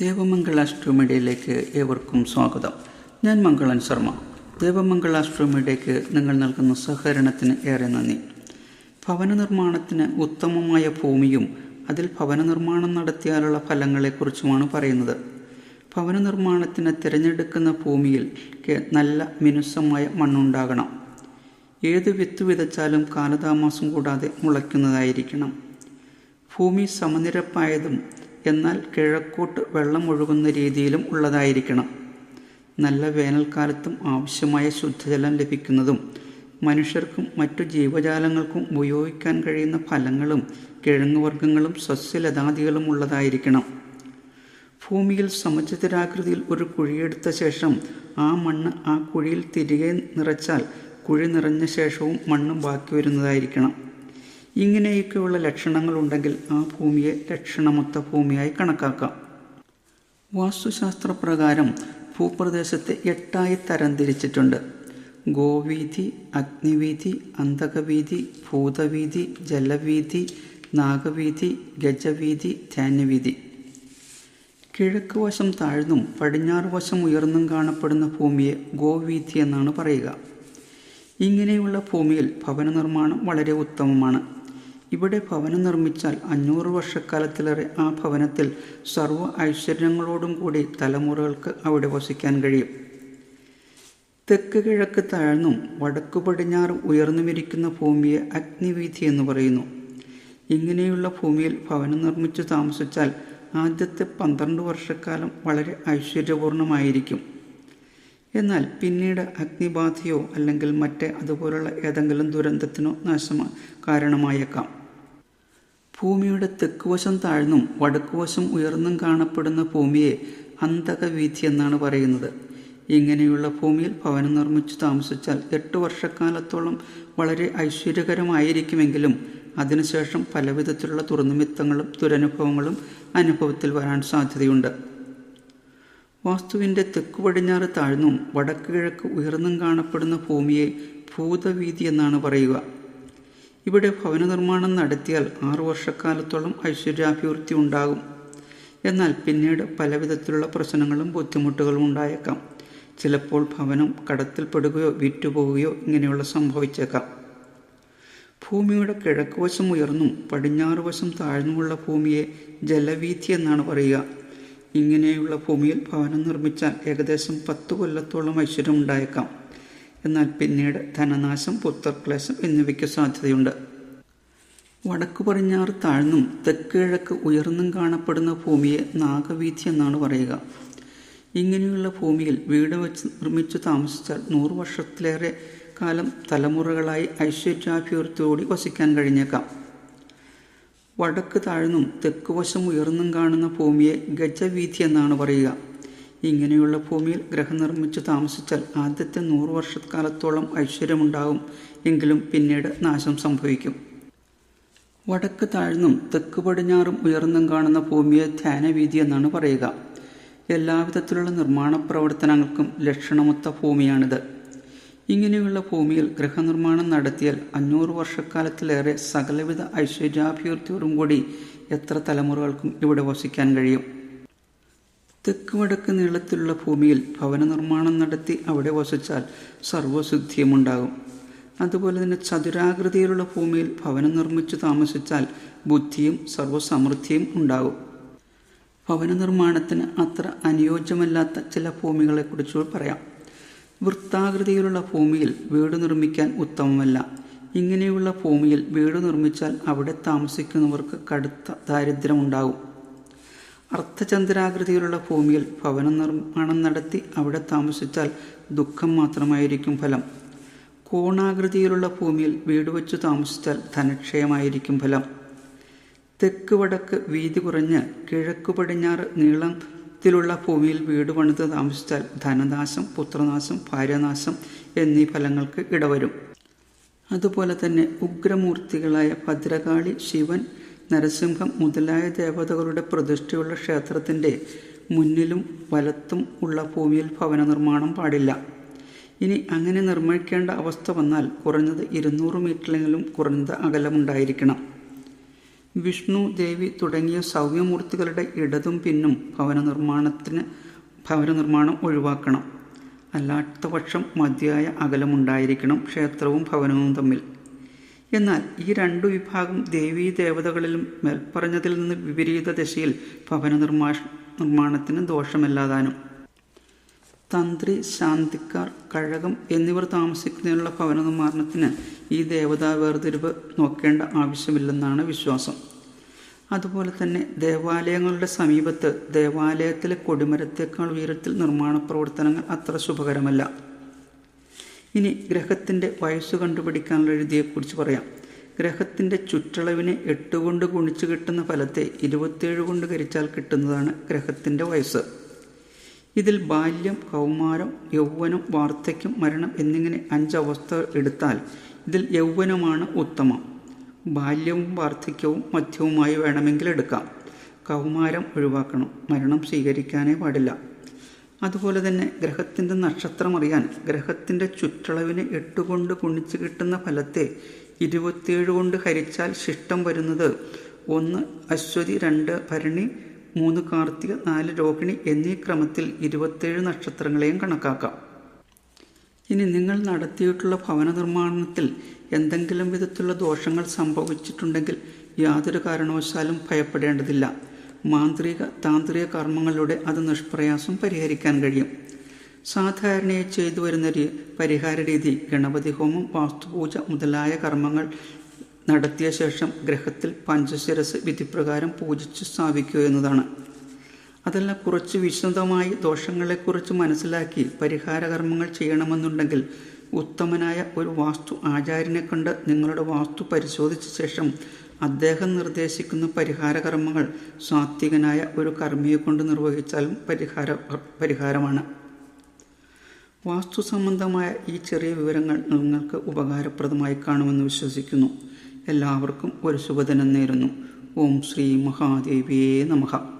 ദേവമംഗള അസ്ട്രോമീഡിയയിലേക്ക് ഏവർക്കും സ്വാഗതം. ഞാൻ മംഗളൻ ശർമ്മ. ദേവമംഗള അസ്ട്രോമീഡിയയ്ക്ക് നിങ്ങൾ നൽകുന്ന സഹകരണത്തിന് ഏറെ നന്ദി. ഭവന നിർമ്മാണത്തിന് ഉത്തമമായ ഭൂമിയും അതിൽ ഭവന നിർമ്മാണം നടത്തിയാലുള്ള ഫലങ്ങളെക്കുറിച്ചുമാണ് പറയുന്നത്. ഭവന നിർമ്മാണത്തിന് തിരഞ്ഞെടുക്കുന്ന ഭൂമിയിൽ നല്ല മിനുസമായ മണ്ണുണ്ടാകണം. ഏത് വിത്ത് വിതച്ചാലും കാലതാമസം കൂടാതെ മുളയ്ക്കുന്നതായിരിക്കണം. ഭൂമി സമനിരപ്പായതും എന്നാൽ കിഴക്കോട്ട് വെള്ളം ഒഴുകുന്ന രീതിയിലും ഉള്ളതായിരിക്കണം. നല്ല വേനൽക്കാലത്തും ആവശ്യമായ ശുദ്ധജലം ലഭിക്കുന്നതും മനുഷ്യർക്കും മറ്റു ജീവജാലങ്ങൾക്കും ഉപയോഗിക്കാൻ കഴിയുന്ന ഫലങ്ങളും കിഴങ്ങുവർഗങ്ങളും സസ്യലതാദികളും ഉള്ളതായിരിക്കണം. ഭൂമിയിൽ സമചിതരാകൃതിയിൽ ഒരു കുഴിയെടുത്ത ശേഷം ആ മണ്ണ് ആ കുഴിയിൽ തിരികെ നിറച്ചാൽ കുഴി നിറഞ്ഞ ശേഷവും മണ്ണും ബാക്കി വരുന്നതായിരിക്കണം. ഇങ്ങനെയൊക്കെയുള്ള ലക്ഷണങ്ങളുണ്ടെങ്കിൽ ആ ഭൂമിയെ ലക്ഷണമൊത്ത ഭൂമിയായി കണക്കാക്കാം. വാസ്തുശാസ്ത്രപ്രകാരം ഭൂപ്രദേശത്തെ എട്ടായി തരംതിരിച്ചിട്ടുണ്ട്. ഗോവീതി അഗ്നിവീതി അന്തകവീതി ഭൂതവീതി ജലവീതി നാഗവീതി ഗജവീതി ധാന്യവീതി കിഴക്ക് വശം താഴ്ന്നും പടിഞ്ഞാറ് വശം ഉയർന്നും കാണപ്പെടുന്ന ഭൂമിയെ ഗോവീതി എന്നാണ് പറയുക. ഇങ്ങനെയുള്ള ഭൂമിയിൽ ഭവന നിർമ്മാണം വളരെ ഉത്തമമാണ്. ഇവിടെ ഭവനം നിർമ്മിച്ചാൽ അഞ്ഞൂറ് വർഷക്കാലത്തിലേറെ ആ ഭവനത്തിൽ സർവ ഐശ്വര്യങ്ങളോടും കൂടി തലമുറകൾക്ക് അവിടെ വസിക്കാൻ കഴിയും. തെക്ക് കിഴക്ക് താഴ്ന്നും വടക്കു പടിഞ്ഞാറും ഉയർന്നുമിരിക്കുന്ന ഭൂമിയെ അഗ്നിവീഥി എന്ന് പറയുന്നു. ഇങ്ങനെയുള്ള ഭൂമിയിൽ ഭവനം നിർമ്മിച്ചു താമസിച്ചാൽ ആദ്യത്തെ പന്ത്രണ്ട് വർഷക്കാലം വളരെ ഐശ്വര്യപൂർണമായിരിക്കും. എന്നാൽ പിന്നീട് അഗ്നിബാധയോ അല്ലെങ്കിൽ മറ്റേ അതുപോലുള്ള ഏതെങ്കിലും ദുരന്തത്തിനോ നാശമ കാരണമായേക്കാം. ഭൂമിയുടെ തെക്കുവശം താഴ്ന്നും വടക്കുവശം ഉയർന്നും കാണപ്പെടുന്ന ഭൂമിയെ അന്തകവീഥി എന്നാണ് പറയുന്നത്. ഇങ്ങനെയുള്ള ഭൂമിയിൽ ഭവനം നിർമ്മിച്ചു താമസിച്ചാൽ എട്ട് വർഷക്കാലത്തോളം വളരെ ഐശ്വര്യകരമായിരിക്കുമെങ്കിലും അതിനുശേഷം പലവിധത്തിലുള്ള തുറന്നുമിത്തങ്ങളും ദുരനുഭവങ്ങളും അനുഭവത്തിൽ വരാൻ സാധ്യതയുണ്ട്. വാസ്തുവിന്റെ തെക്ക് പടിഞ്ഞാറ് താഴ്ന്നും വടക്ക് കിഴക്ക് ഉയർന്നും കാണപ്പെടുന്ന ഭൂമിയെ ഭൂതവീതി എന്നാണ് പറയുക. ഇവിടെ ഭവന നിർമ്മാണം നടത്തിയാൽ ആറു വർഷക്കാലത്തോളം ഐശ്വര്യാഭിവൃദ്ധി ഉണ്ടാകും. എന്നാൽ പിന്നീട് പലവിധത്തിലുള്ള പ്രശ്നങ്ങളും ബുദ്ധിമുട്ടുകളും ഉണ്ടായേക്കാം. ചിലപ്പോൾ ഭവനം കടത്തിൽപ്പെടുകയോ വിറ്റുപോവുകയോ ഇങ്ങനെയുള്ള സംഭവിച്ചേക്കാം. ഭൂമിയുടെ കിഴക്ക് വശം ഉയർന്നും പടിഞ്ഞാറ് വശം താഴ്ന്നുമുള്ള ഭൂമിയെ ജലവീഥി എന്നാണ് പറയുക. ഇങ്ങനെയുള്ള ഭൂമിയിൽ ഭവനം നിർമ്മിച്ചാൽ ഏകദേശം പത്ത് കൊല്ലത്തോളം ഐശ്വര്യം ഉണ്ടായേക്കാം. എന്നാൽ പിന്നീട് ധനനാശം പുത്രക്ലേശം എന്നിവയ്ക്ക് സാധ്യതയുണ്ട്. വടക്കു പടിഞ്ഞാറ് താഴ്ന്നും തെക്ക് കിഴക്ക് ഉയർന്നും കാണപ്പെടുന്ന ഭൂമിയെ നാഗവീഥി എന്നാണ് പറയുക. ഇങ്ങനെയുള്ള ഭൂമിയിൽ വീട് വെച്ച് നിർമ്മിച്ചു താമസിച്ചാൽ നൂറ് വർഷത്തിലേറെ കാലം തലമുറകളായി ഐശ്വര്യാഭിവൃദ്ധിയോടി വസിക്കാൻ കഴിഞ്ഞേക്കാം. വടക്ക് താഴ്ന്നും തെക്ക് വശം ഉയർന്നും കാണുന്ന ഭൂമിയെ ഗജവീഥി എന്നാണ് പറയുക. ഇങ്ങനെയുള്ള ഭൂമിയിൽ ഗ്രഹം നിർമ്മിച്ച് താമസിച്ചാൽ ആദ്യത്തെ നൂറ് വർഷക്കാലത്തോളം ഐശ്വര്യമുണ്ടാകും. എങ്കിലും പിന്നീട് നാശം സംഭവിക്കും. വടക്ക് താഴ്ന്നും തെക്ക് പടിഞ്ഞാറും ഉയർന്നും കാണുന്ന ഭൂമിയെ ധ്യാനവീതി എന്നാണ് പറയുക. എല്ലാവിധത്തിലുള്ള നിർമ്മാണ പ്രവർത്തനങ്ങൾക്കും ലക്ഷണമൊത്ത ഭൂമിയാണിത്. ഇങ്ങനെയുള്ള ഭൂമിയിൽ ഗൃഹനിർമ്മാണം നടത്തിയാൽ അഞ്ഞൂറ് വർഷക്കാലത്തിലേറെ സകലവിധ ഐശ്വര്യാഭിവൃദ്ധിയോടും കൂടി എത്ര തലമുറകൾക്കും ഇവിടെ വസിക്കാൻ കഴിയും? തെക്ക് വടക്ക് നീളത്തിലുള്ള ഭൂമിയിൽ ഭവന നിർമ്മാണം നടത്തി അവിടെ വസിച്ചാൽ സർവസിദ്ധിയുമുണ്ടാകും. അതുപോലെ തന്നെ ചതുരാകൃതിയിലുള്ള ഭൂമിയിൽ ഭവനം നിർമ്മിച്ചു താമസിച്ചാൽ ബുദ്ധിയും സർവസമൃദ്ധിയും ഉണ്ടാകും. ഭവന നിർമ്മാണത്തിന് അത്ര അനുയോജ്യമല്ലാത്ത ചില ഭൂമികളെക്കുറിച്ച് പറയാം. വൃത്താകൃതിയിലുള്ള ഭൂമിയിൽ വീട് നിർമ്മിക്കാൻ ഉത്തമമല്ല. ഇങ്ങനെയുള്ള ഭൂമിയിൽ വീട് നിർമ്മിച്ചാൽ അവിടെ താമസിക്കുന്നവർക്ക് കടുത്ത ദാരിദ്ര്യമുണ്ടാകും. അർത്ഥചന്ദ്രാകൃതിയിലുള്ള ഭൂമിയിൽ ഭവന നിർമ്മാണം നടത്തി അവിടെ താമസിച്ചാൽ ദുഃഖം മാത്രമായിരിക്കും ഫലം. കോണാകൃതിയിലുള്ള ഭൂമിയിൽ വീട് വച്ചു താമസിച്ചാൽ ധനക്ഷയമായിരിക്കും ഫലം. തെക്ക് വടക്ക് വീതി കുറഞ്ഞ് കിഴക്ക് പടിഞ്ഞാറ് നീളത്തിലുള്ള ഭൂമിയിൽ വീട് പണിത് താമസിച്ചാൽ ധനനാശം പുത്രനാശം ഭാര്യനാശം എന്നീ ഫലങ്ങൾക്ക് ഇടവരും. അതുപോലെ തന്നെ ഉഗ്രമൂർത്തികളായ ഭദ്രകാളി ശിവൻ നരസിംഹം മുതലായ ദേവതകളുടെ പ്രതിഷ്ഠയുള്ള ക്ഷേത്രത്തിന്റെ മുന്നിലും വലത്തും ഉള്ള ഭൂമിയിൽ ഭവന നിർമ്മാണം പാടില്ല. ഇനി അങ്ങനെ നിർമ്മിക്കേണ്ട അവസ്ഥ വന്നാൽ കുറഞ്ഞത് ഇരുന്നൂറ് മീറ്ററിലെങ്കിലും കുറഞ്ഞത് അകലമുണ്ടായിരിക്കണം. വിഷ്ണു ദേവി തുടങ്ങിയ സൗമ്യമൂർത്തികളുടെ ഇടതും പിന്നും ഭവന നിർമ്മാണത്തിന് ഭവന നിർമ്മാണം ഒഴിവാക്കണം. അല്ലാത്ത പക്ഷം മതിയായ അകലമുണ്ടായിരിക്കണം ക്ഷേത്രവും ഭവനവും തമ്മിൽ. എന്നാൽ ഈ രണ്ടു വിഭാഗം ദേവീ ദേവതകളിലും മേൽപ്പറഞ്ഞതിൽ നിന്ന് വിപരീത ദശയിൽ ഭവന നിർമ്മാ നിർമ്മാണത്തിന് ദോഷമല്ലാതാനും. തന്ത്രി ശാന്തിക്കാർ കഴകം എന്നിവർ താമസിക്കുന്നതിനുള്ള ഭവന നിർമ്മാണത്തിന് ഈ ദേവതാ വേർതിരിവ് നോക്കേണ്ട ആവശ്യമില്ലെന്നാണ് വിശ്വാസം. അതുപോലെ തന്നെ ദേവാലയങ്ങളുടെ സമീപത്ത് ദേവാലയത്തിലെ കൊടിമരത്തേക്കാൾ ഉയരത്തിൽ നിർമ്മാണ പ്രവർത്തനങ്ങൾ അത്ര ശുഭകരമല്ല. ഇനി ഗ്രഹത്തിന്റെ വയസ്സ് കണ്ടുപിടിക്കാനുള്ള രീതിയെക്കുറിച്ച് പറയാം. ഗ്രഹത്തിന്റെ ചുറ്റളവിനെ എട്ട് കൊണ്ട് ഗുണിച്ച് കിട്ടുന്ന ഫലത്തെ ഇരുപത്തേഴ് കൊണ്ട് കരിച്ചാൽ കിട്ടുന്നതാണ് ഗ്രഹത്തിന്റെ വയസ്സ്. ഇതിൽ ബാല്യം കൗമാരം യൗവനം വാർദ്ധക്യം മരണം എന്നിങ്ങനെ അഞ്ച് അഞ്ചവസ്ഥ എടുത്താൽ ഇതിൽ യൗവനമാണ് ഉത്തമം. ബാല്യവും വാർദ്ധക്യവും മധ്യവുമായി വേണമെങ്കിൽ എടുക്കാം. കൗമാരം ഒഴിവാക്കണം. മരണം സ്വീകരിക്കാനേ പാടില്ല. അതുപോലെ തന്നെ ഗ്രഹത്തിന്റെ നക്ഷത്രം അറിയാൻ ഗ്രഹത്തിന്റെ ചുറ്റളവിനെ എട്ട് കൊണ്ട് ഗുണിച്ച് കിട്ടുന്ന ഫലത്തെ ഇരുപത്തിയേഴ് കൊണ്ട് ഹരിച്ചാൽ ശിഷ്ടം വരുന്നത് ഒന്ന് അശ്വതി രണ്ട് ഭരണി മൂന്ന് കാർത്തിക നാല് രോഹിണി എന്നീ ക്രമത്തിൽ ഇരുപത്തേഴ് നക്ഷത്രങ്ങളെയും കണക്കാക്കാം. ഇനി നിങ്ങൾ നടത്തിയിട്ടുള്ള ഭവന നിർമ്മാണത്തിൽ എന്തെങ്കിലും വിധത്തിലുള്ള ദോഷങ്ങൾ സംഭവിച്ചിട്ടുണ്ടെങ്കിൽ യാതൊരു കാരണവശാലും ഭയപ്പെടേണ്ടതില്ല. മാന്ത്രിക താന്ത്രിക കർമ്മങ്ങളിലൂടെ അത് നിഷ്പ്രയാസം പരിഹരിക്കാൻ കഴിയും. സാധാരണയായി ചെയ്തു വരുന്ന പരിഹാര രീതി ഗണപതി ഹോമം വാസ്തുപൂജ മുതലായ കർമ്മങ്ങൾ നടത്തിയ ശേഷം ഗ്രഹത്തിൽ പഞ്ചശിരസ് വിധിപ്രകാരം പൂജിച്ച് സ്ഥാപിക്കുക എന്നതാണ്. അതല്ല കുറച്ച് വിശദമായി ദോഷങ്ങളെക്കുറിച്ച് മനസ്സിലാക്കി പരിഹാര കർമ്മങ്ങൾ ചെയ്യണമെന്നുണ്ടെങ്കിൽ ഉത്തമനായ ഒരു വാസ്തു ആചാര്യനെ കണ്ട് നിങ്ങളുടെ വാസ്തു പരിശോധിച്ച ശേഷം അദ്ദേഹം നിർദ്ദേശിക്കുന്ന പരിഹാര കർമ്മങ്ങൾ സാത്വികനായ ഒരു കർമ്മിയെ കൊണ്ട് നിർവഹിച്ചാലും പരിഹാര പരിഹാരമാണ്. വാസ്തു സംബന്ധമായ ഈ ചെറിയ വിവരങ്ങൾ നിങ്ങൾക്ക് ഉപകാരപ്രദമായി കാണുമെന്ന് വിശ്വസിക്കുന്നു. എല്ലാവർക്കും ഒരു ശുഭദിനം നേരുന്നു. ഓം ശ്രീ മഹാദേവിയേ നമഃ.